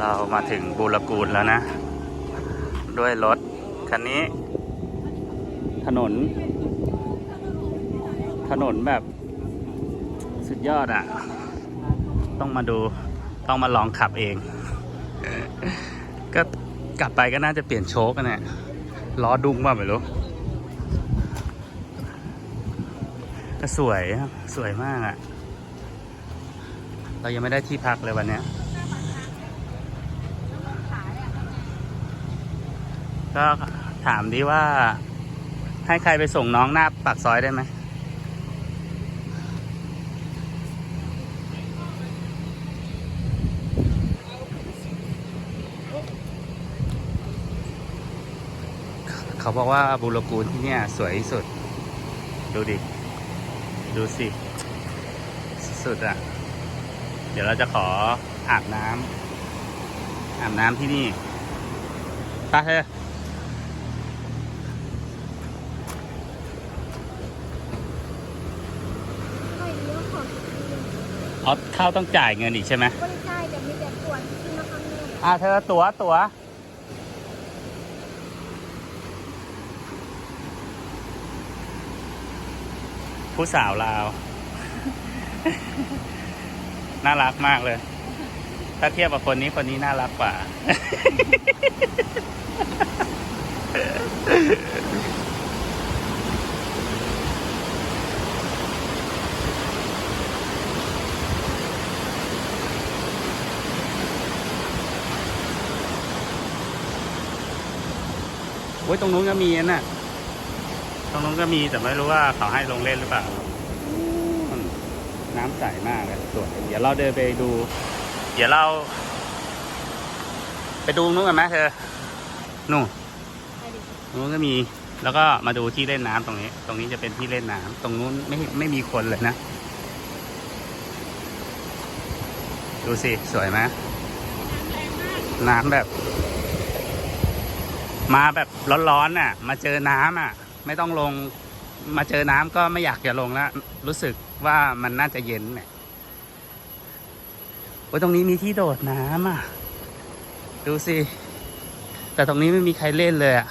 เรามาถึงบูรกูลแล้วนะ ด้วยรถคันนี้ ถนน ถนนแบบสุดยอดอะ ต้องมาดูต้องมาลองขับเอง ก็กลับไปก็น่าจะเปลี่ยนโชคกันเนี่ยล้อดุ้งว่าไม่รู้ก็สวยครับสวยมากอะ เรายังไม่ได้ที่พักเลยวันนี้ก็ถามดีว่า ให้ใครไปส่งน้องหน้าปากซอยได้ไหมเขาบอกว่าบูรกูลที่เนี่ย สวยที่สุด ดูดิ ดูสิ สุดอะ เดี๋ยวเราจะขออาบน้ำอาบน้ำที่นี่ไปเถอะไม่เลี้ยวของอ๋อเข้าต้องจ่ายเงินอีกใช่ไหมบริการจะมีแต่ปวดที่มาข้างนอกอ่าเธอตั๋วตั๋วผู้สาวลาว น่ารักมากเลย ถ้าเทียบกับคนนี้คนนี้น่ารักกว่า โอ้ยตรงนู้นก็มีน่ะ ตรงนู้นก็มีแต่ไม่รู้ว่าเขาให้ลงเล่นหรือเปล่า น้ำใสมากเลยสวยเดี๋ยวเราเดินไปดู เดี๋ยวเรา ไปดูตรงนู้นกันไหมเธอ นู่นไปดิตรงนู้นก็มี แล้วก็มาดูที่เล่นน้ำตรงนี้ ตรงนี้จะเป็นที่เล่นน้ำตรงนู้นไม่ไม่มีคนเลยนะ ดูสิ สวยไหมน้ำแบบ มาแบบร้อนๆน่ะ มาเจอน้ำอะ ไม่ต้องลง มาเจอน้ำก็ไม่อยากจะลงแล้ว รู้สึกว่ามันน่าจะเย็นเนี่ยโอ้ตรงนี้มีที่โดดน้ำอะ ดูสิ แต่ตรงนี้ไม่มีใครเล่นเลยอะ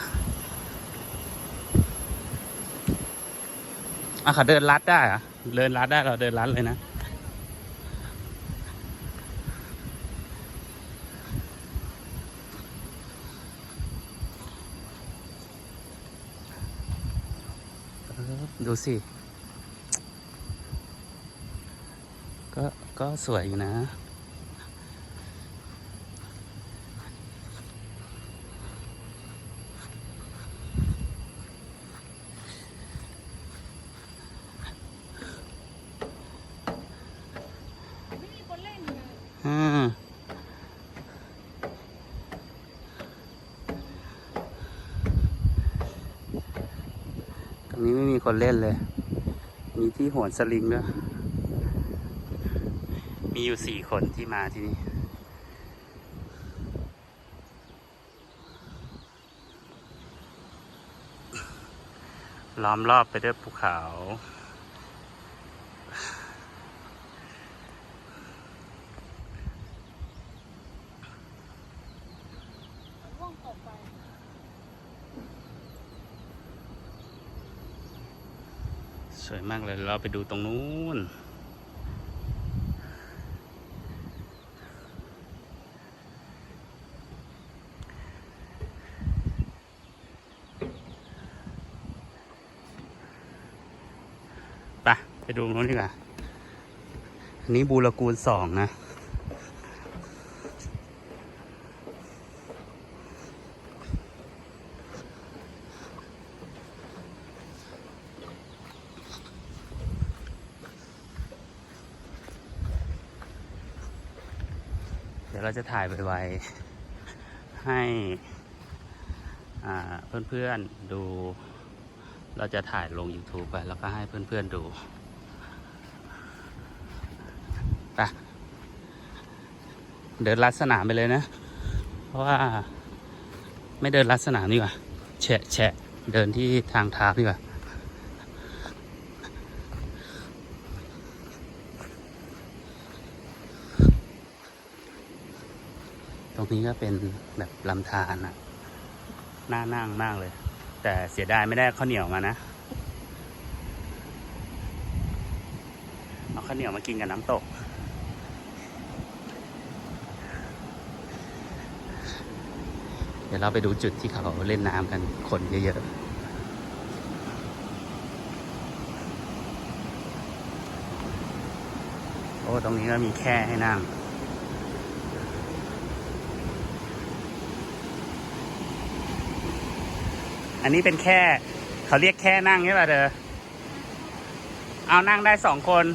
อะเขาเดินลัดได้เหรอะเดินลัดได้เราเดินลัดเลยนะ ดูสิ ก็ก็สวยอยู่นะ ไม่มีคนเล่นเลย อืมตรงนี้ไม่มี คนเล่นเลย มีที่โหนสลิงด้วย มีอยู่สี่คนที่มาที่นี่ ล้อมรอบไปด้วยภูเขาว่องตกไป สวยมากเลย เราไปดูตรงนู้น ไปไปดูตรงนู้นดีกว่า อันนี้บูรกูลสองนะ ดี๋ยวเราจะถ่ายไวๆให้เพื่อนๆดู เราจะถ่ายลง YouTube ไปแล้วก็ให้เพื่อนๆดูไปเดินลัดสนามไปเลยนะ เพราะว่าไม่เดินลัดสนามดีกว่าแฉะแฉะเดินที่ทางเท้าดีกว่า นี้ก็เป็นแบบลำธารอะน่านั่งมากเลย แต่เสียดายไม่ได้ข้าวเหนียวมานะ เอาข้าวเหนียวมากินกับน้ำตก เดี๋ยวเราไปดูจุดที่เขาเล่นน้ำกันคนเยอะๆโอ้ ตรงนี้ก็มีแค่ให้นั่ง อันนี้เป็นแค่เขาเรียกแค่นั่งใช่ป่ะเธอเอานั่งได้สองคน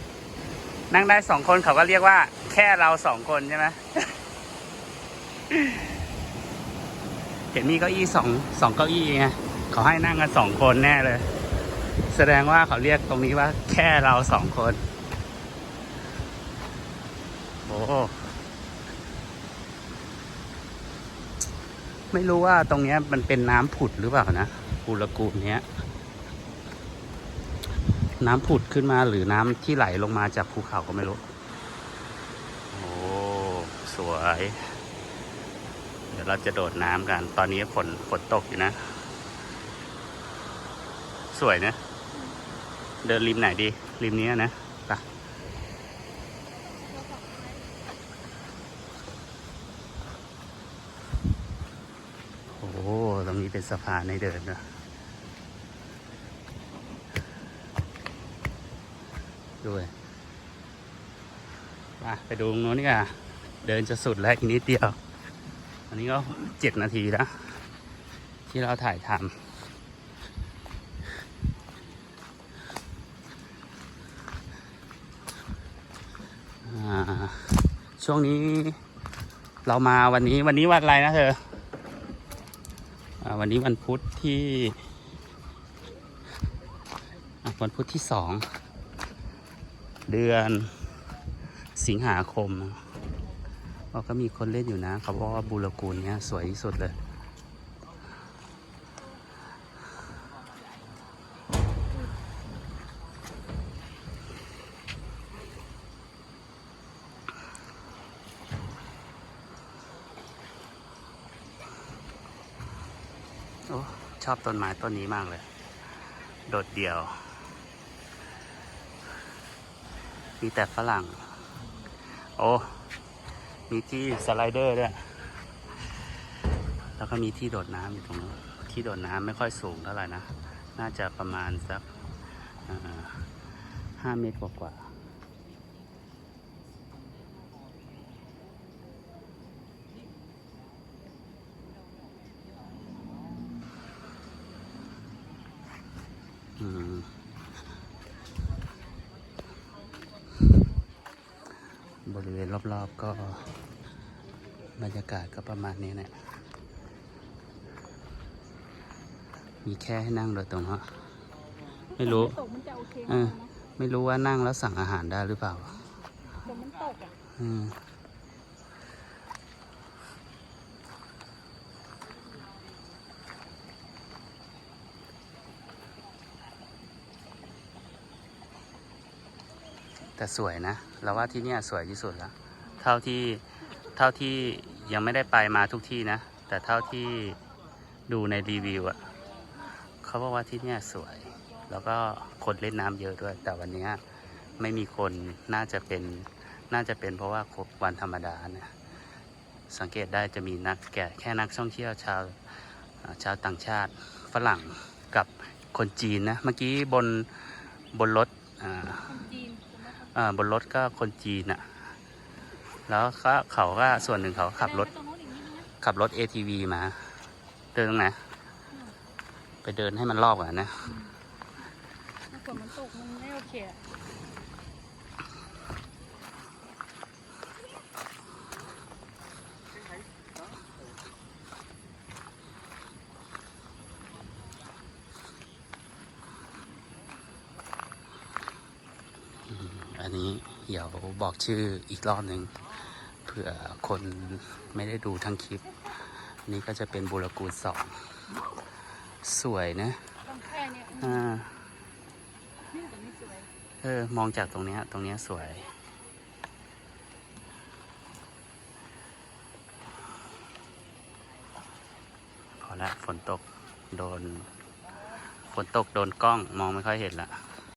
นั่งได้สองคนเขาก็เรียกว่า แค่เราสองคนใช่ไหมเห็นมีเก้าอี้สองสองเก้าอี้ไงเขาให้นั่งกันสองคนแน่เลย แสดงว่าเขาเรียกตรงนี้ว่า แค่เราสองคน โอ้ ไม่รู้ว่าตรงเนี้ยมันเป็นน้ำผุดหรือเปล่านะปูละกูลเนี้ย น้ำผุดขึ้นมาหรือน้ำที่ไหลลงมาจากภูเขาก็ไม่รู้ โอ้สวย เดี๋ยวเราจะโดดน้ำกัน ตอนนี้ฝนฝนตกอยู่นะ สวยนะ เดินริมไหนดี ริมนี้นะไปโอ้โหตรงนี้ เป็นสะพานให้เดินนะด้วยมาไปดูตรงโน้นนี่ก่ะเดินจะสุดแล้วอีกนิดเดียว อันนี้ก็เจ็ดนาทีแล้ว ที่เราถ่ายทำช่วงนี้เรามาวันนี้วันนี้วันอะไรนะเธอ วันนี้วันพุธที่วันพุธที่สอง เดือนสิงหาคมเราก็มีคนเล่นอยู่นะเขาบอกว่าบูรกูลเนี้ยสวยที่สุดเลย ต้นไม้ต้นนี้มากเลย โดดเดี่ยว มีแต่ฝรั่ง โอ้ มีที่สไลเดอร์ด้วย แล้วก็มีที่โดดน้ำอยู่ตรงนู้นที่โดดน้ำไม่ค่อยสูงเท่าไหร่นะ น่าจะประมาณสักห้าเมตรกว่าๆอืม บ ริเวณรอบๆก็บรรยากาศก็ประมาณนี้แหละมีแค่ให้นั่งโดยตรงเนาะไม่รู้ตกมันจะโอเคเอมากอนะไม่รู้ว่านั่งแล้วสั่งอาหารได้หรือเปล่าฝนมันตกอะอืมแต่สวยนะ เราว่าที่เนี่ยสวยที่สุดแล้ว เท่าที่เท่าที่ยังไม่ได้ไปมาทุกที่นะ แต่เท่าที่ดูในรีวิวอะเขาบอกว่าที่เนี่ยสวย แล้วก็คนเล่นน้ำเยอะด้วย แต่วันเนี้ยไม่มีคนน่าจะเป็นน่าจะเป็นเพราะว่าวันธรรมดาเนี่ยสังเกตได้จะมีนักแก่แค่นักท่องเที่ยวชาวอ่าชาวต่างชาติฝรั่งกับคนจีนนะเมื่อกี้บนบนรถอ่าคนจีนใช่ไหมคะอ่าบนรถก็คนจีนอะ แล้วก็เขาก็ส่วนหนึ่งเขาขับรถเดินไปตรงโน้นอีกนิดนึงนะขับรถ ATV มา เดินตรงไหนไปเดินให้มันรอบก่อนนะฝนมันตกมันไม่โอเคอันนี้เดี๋ยวบอกชื่ออีกรอบหนึ่ง ผื่อคนไม่ได้ดูทั้งคลิป นี่ก็จะเป็นบุรกูลสองสวยนะต้องแค่เนี้ยอ่านี่แต่ไม่สวยเออ มองจากตรงเนี้ยตรงเนี้ยสวยละฝนตกโดน ฝนตกโดนกล้องมองไม่ค่อยเห็นละ